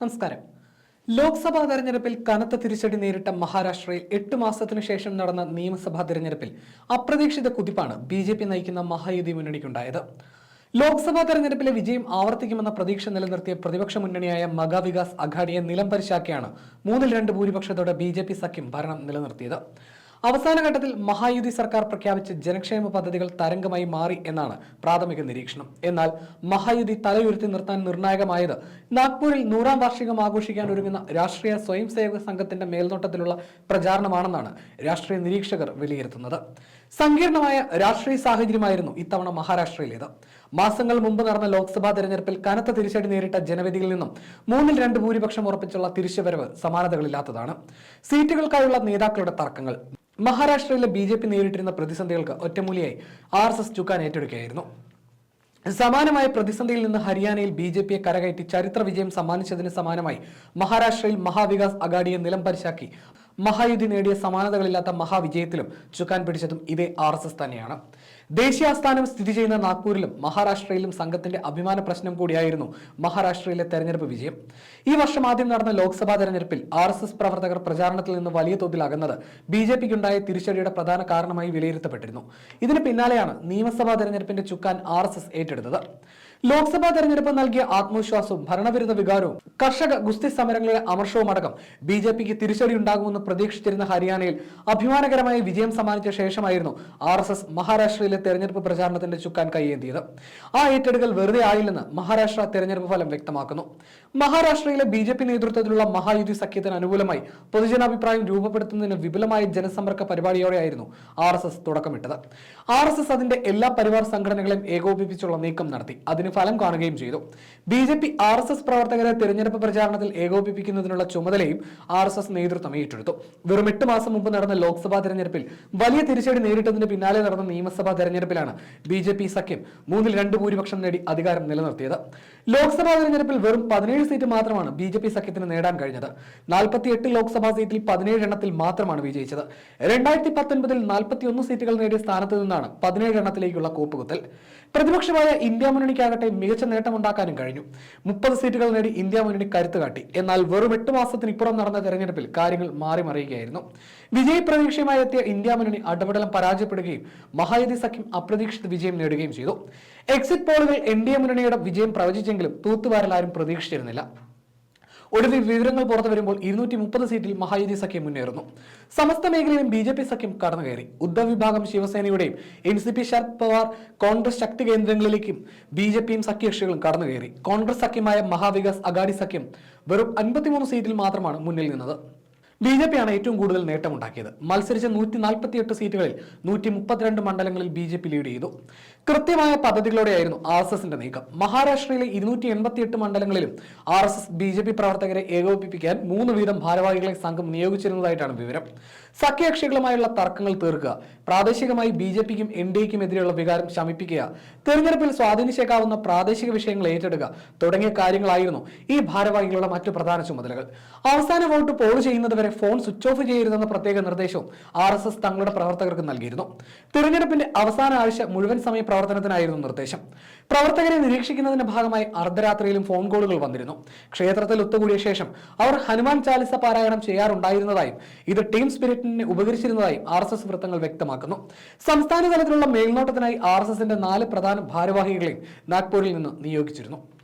നമസ്കാരം. ലോക്സഭാ തെരഞ്ഞെടുപ്പിൽ കനത്ത തിരിച്ചടി നേരിട്ട മഹാരാഷ്ട്രയിൽ എട്ട് മാസത്തിനു ശേഷം നടന്ന നിയമസഭാ തെരഞ്ഞെടുപ്പിൽ അപ്രതീക്ഷിത കുതിപ്പാണ് ബി ജെ പി നയിക്കുന്ന മഹായുതി മുന്നണിക്കുണ്ടായത്. ലോക്സഭാ തെരഞ്ഞെടുപ്പിലെ വിജയം ആവർത്തിക്കുമെന്ന പ്രതീക്ഷ നിലനിർത്തിയ പ്രതിപക്ഷ മുന്നണിയായ മഗാവികാസ് അഘാഡിയെ നിലം പരിശാക്കിയാണ് മൂന്നിൽ രണ്ട് ഭൂരിപക്ഷത്തോടെ ബി സഖ്യം ഭരണം നിലനിർത്തിയത്. അവസാന ഘട്ടത്തിൽ മഹായുതി സർക്കാർ പ്രഖ്യാപിച്ച ജനക്ഷേമ പദ്ധതികൾ തരംഗമായി മാറി എന്നാണ് പ്രാഥമിക നിരീക്ഷണം. എന്നാൽ മഹായുതി തലയുയർത്തി നിർത്താൻ നിർണായകമായത് നാഗ്പൂരിൽ നൂറാം വാർഷികം ആഘോഷിക്കാൻ ഒരുങ്ങുന്ന രാഷ്ട്രീയ സ്വയം സേവക സംഘത്തിന്റെ മേൽനോട്ടത്തിലുള്ള പ്രചാരണമാണെന്നാണ് രാഷ്ട്രീയ നിരീക്ഷകർ വിലയിരുത്തുന്നത്. സങ്കീർണമായ രാഷ്ട്രീയ സാഹചര്യമായിരുന്നു ഇത്തവണ മഹാരാഷ്ട്രയിലേത്. മാസങ്ങൾ മുമ്പ് നടന്ന ലോക്സഭാ തെരഞ്ഞെടുപ്പിൽ കനത്ത തിരിച്ചടി നേരിട്ട ജനവിധിയിൽ നിന്നും മൂന്നിൽ രണ്ട് ഭൂരിപക്ഷം ഉറപ്പിച്ചുള്ള തിരിച്ചുവരവ് സമാനതകളില്ലാത്തതാണ്. സീറ്റുകൾക്കായുള്ള നേതാക്കളുടെ തർക്കങ്ങൾ. മഹാരാഷ്ട്രയിലെ ബി ജെ പി നേരിട്ടിരുന്ന പ്രതിസന്ധികൾക്ക് ഒറ്റമൂലിയായി ആർ എസ് എസ് ചുക്കാൻ ഏറ്റെടുക്കുകയായിരുന്നു. സമാനമായ പ്രതിസന്ധിയിൽ നിന്ന് ഹരിയാനയിൽ ബി ജെ പിയെ കരകയറ്റി ചരിത്ര വിജയം സമ്മാനിച്ചതിന് സമാനമായി മഹാരാഷ്ട്രയിൽ മഹാവികാസ് അഗാഡിയെ നിലംപരിശാക്കി. മഹായുദ്ധി നേടിയ സമാനതകളില്ലാത്ത മഹാവിജയത്തിലും ചുക്കാൻ പിടിച്ചതും ഇതേ ആർ എസ് എസ് തന്നെയാണ്. ദേശീയ ആസ്ഥാനം സ്ഥിതി ചെയ്യുന്ന നാഗ്പൂരിലും മഹാരാഷ്ട്രയിലും സംഘത്തിന്റെ അഭിമാന പ്രശ്നം കൂടിയായിരുന്നു മഹാരാഷ്ട്രയിലെ തെരഞ്ഞെടുപ്പ് വിജയം. ഈ വർഷം ആദ്യം നടന്ന ലോക്സഭാ തെരഞ്ഞെടുപ്പിൽ ആർ എസ് എസ് പ്രവർത്തകർ പ്രചാരണത്തിൽ നിന്ന് വലിയ തോതിൽ അകന്നത് ബി ജെ പിക്കുണ്ടായ തിരിച്ചടിയുടെ പ്രധാന കാരണമായി വിലയിരുത്തപ്പെട്ടിരുന്നു. ഇതിന് പിന്നാലെയാണ് നിയമസഭാ തെരഞ്ഞെടുപ്പിന്റെ ചുക്കാൻ ആർ ഏറ്റെടുത്തത്. ലോക്സഭാ തെരഞ്ഞെടുപ്പ് നൽകിയ ആത്മവിശ്വാസവും ഭരണവിരുദ്ധ വികാരവും കർഷക ഗുസ്തി സമരങ്ങളുടെ അമർഷവും അടക്കം ബി ജെ പിക്ക് തിരിച്ചടി ഉണ്ടാകുമെന്ന് പ്രതീക്ഷിച്ചിരുന്ന ഹരിയാനയിൽ അഭിമാനകരമായ വിജയം സമ്മാനിച്ച ശേഷമായിരുന്നു ആർ എസ് എസ് മഹാരാഷ്ട്രയിലെ തെരഞ്ഞെടുപ്പ് പ്രചാരണത്തിന്റെ ചുക്കാൻ കൈയേന്തിയത് ആ ഏറ്റെടുക്കൽ വെറുതെ ആയില്ലെന്ന് മഹാരാഷ്ട്ര തെരഞ്ഞെടുപ്പ് ഫലം വ്യക്തമാക്കുന്നു. മഹാരാഷ്ട്രയിലെ ബി ജെ പി നേതൃത്വത്തിലുള്ള മഹായുതി സഖ്യത്തിന് അനുകൂലമായി പൊതുജനാഭിപ്രായം രൂപപ്പെടുത്തുന്നതിന് വിപുലമായ ജനസമ്പർക്ക പരിപാടിയോടെയായിരുന്നു ആർ എസ് എസ് തുടക്കമിട്ടത്. ആർ എസ് എസ് അതിന്റെ എല്ലാ പരിവാർ സംഘടനകളെയും ഏകോപിപ്പിച്ചുള്ള നീക്കം നടത്തി. അതിന് ഫലം കാണുകയും ചെയ്തു. B J P R S S പ്രവർത്തകരെ തെരഞ്ഞെടുപ്പ് പ്രചാരണത്തിൽ ഏകോപിപ്പിക്കുന്നതിനുള്ള ചുമതലയും ആർ എസ് എസ് നേതൃത്വം ഏറ്റെടുത്തു. വെറും എട്ട് മാസം മുമ്പ് നടന്ന ലോക്സഭാ തെരഞ്ഞെടുപ്പിൽ വലിയ തിരിച്ചടി നേരിട്ടതിന് പിന്നാലെ നടന്ന നിയമസഭാ തെരഞ്ഞെടുപ്പിലാണ് ബി ജെ പി സഖ്യം മൂന്നിൽ രണ്ട് ഭൂരിപക്ഷം നേടി അധികാരം നിലനിർത്തിയത്. ലോക്സഭാ തെരഞ്ഞെടുപ്പിൽ വെറും പതിനേഴ് സീറ്റ് മാത്രമാണ് ബി ജെ പി സഖ്യത്തിന് നേടാൻ കഴിഞ്ഞത്. നാൽപ്പത്തിയെട്ട് ലോക്സഭാ സീറ്റിൽ പതിനേഴ് എണ്ണത്തിൽ മാത്രമാണ് വിജയിച്ചത്. രണ്ടായിരത്തി പത്തൊൻപതിൽ നാൽപ്പത്തിയൊന്ന് സീറ്റുകൾ നേടിയ സ്ഥാനത്ത് നിന്നാണ് പതിനേഴ് എണ്ണത്തിലേക്കുള്ള കൂപ്പുകുത്തൽ. പ്രതിപക്ഷമായ ഇന്ത്യ മുന്നണിക്കാകട്ടെ മികച്ച നേട്ടമുണ്ടാക്കാനും കഴിഞ്ഞു. മുപ്പത് സീറ്റുകൾ നേടി ഇന്ത്യ മുന്നണി കരുത്തു കാട്ടി. എന്നാൽ വെറും എട്ട് മാസത്തിനിപ്പുറം നടന്ന തെരഞ്ഞെടുപ്പിൽ കാര്യങ്ങൾ മാറി മറിയുകയായിരുന്നു വിജയ പ്രതീക്ഷയുമായി എത്തിയ ഇന്ത്യ മുന്നണി അടപടലം പരാജയപ്പെടുകയും മഹായുതി സഖ്യം അപ്രതീക്ഷിത വിജയം നേടുകയും ചെയ്തു. എക്സിറ്റ് പോളുകൾ എൻ ഡി എ മുന്നണിയുടെ വിജയം പ്രവചിച്ചെങ്കിലും തൂത്തുവാരൽ ആരും പ്രതീക്ഷിച്ചിരുന്നില്ല. ഒടുവിൽ വിവരങ്ങൾ പുറത്തു വരുമ്പോൾ ഇരുന്നൂറ്റി മുപ്പത് സീറ്റിൽ മഹായുതി സഖ്യം മുന്നേറുന്നു. സമസ്ത മേഖലയിലും ബി ജെ പി സഖ്യം കടന്നുകയറി. ഉദ്ധവ് വിഭാഗം ശിവസേനയുടെയും N C P Sharad Pawar Congress ശക്തി കേന്ദ്രങ്ങളിലേക്കും ബി ജെ പിയും സഖ്യകക്ഷികളും കടന്നുകയറി. കോൺഗ്രസ് സഖ്യമായ മഹാവികാസ് അഗാഡി സഖ്യം വെറും അൻപത്തിമൂന്ന് സീറ്റിൽ മാത്രമാണ് മുന്നിൽ നിന്നത്. ബി ജെ പിയാണ് ഏറ്റവും കൂടുതൽ നേട്ടമുണ്ടാക്കിയത്. മത്സരിച്ച നൂറ്റി നാൽപ്പത്തിയെട്ട് സീറ്റുകളിൽ നൂറ്റി മുപ്പത്തിരണ്ട് മണ്ഡലങ്ങളിൽ ബി ജെ പി ലീഡ് ചെയ്തു. കൃത്യമായ പദ്ധതികളോടെയായിരുന്നു ആർ എസ് എസിന്റെ നീക്കം. മഹാരാഷ്ട്രയിലെ ഇരുന്നൂറ്റി എൺപത്തിയെട്ട് മണ്ഡലങ്ങളിലും R S S B J P പ്രവർത്തകരെ ഏകോപിപ്പിക്കാൻ മൂന്ന് വീതം ഭാരവാഹികളെ സംഘം നിയോഗിച്ചിരുന്നതായിട്ടാണ് വിവരം. സഖ്യകക്ഷികളുമായുള്ള തർക്കങ്ങൾ തീർക്കുക. പ്രാദേശികമായി ബി ജെ പിക്കും എൻ ഡി എക്കും എതിരെയുള്ള വികാരം ശമിപ്പിക്കുക. തെരഞ്ഞെടുപ്പിൽ സ്വാധീനിച്ചേക്കാവുന്ന പ്രാദേശിക വിഷയങ്ങൾ ഏറ്റെടുക്കുക തുടങ്ങിയ കാര്യങ്ങളായിരുന്നു ഈ ഭാരവാഹികളുടെ മറ്റു പ്രധാന ചുമതലകൾ. അവസാന വോട്ട് പോൾ ചെയ്യുന്നതുവരെ ഫോൺ സ്വിച്ച് ഓഫ് ചെയ്യരുതെന്ന പ്രത്യേക നിർദ്ദേശവും ആർ എസ് എസ് തങ്ങളുടെ പ്രവർത്തകർക്ക് നൽകിയിരുന്നു. തിരഞ്ഞെടുപ്പിന്റെ അവസാന ആഴ്ച മുഴുവൻ സമയ പ്രവർത്തനത്തിനായിരുന്നു നിർദ്ദേശം. പ്രവർത്തകരെ നിരീക്ഷിക്കുന്നതിന്റെ ഭാഗമായി അർദ്ധരാത്രിയിലും ഫോൺ കോളുകൾ വന്നിരുന്നു. ക്ഷേത്രത്തിൽ ഒത്തുകൂടിയ ശേഷം അവർ ഹനുമാൻ ചാലിസ പാരായണം ചെയ്യാറുണ്ടായിരുന്നതായും ഇത് ടീം സ്പിരിറ്റിനെ ഉപകരിച്ചിരുന്നതായും ആർ എസ് എസ് വൃത്തങ്ങൾ വ്യക്തമാക്കുന്നു. സംസ്ഥാന തലത്തിലുള്ള മേൽനോട്ടത്തിനായി ആർ എസ് എസിന്റെ നാല് പ്രധാന ഭാരവാഹികളെയും നാഗ്പൂരിൽ നിന്ന് നിയോഗിച്ചിരുന്നു.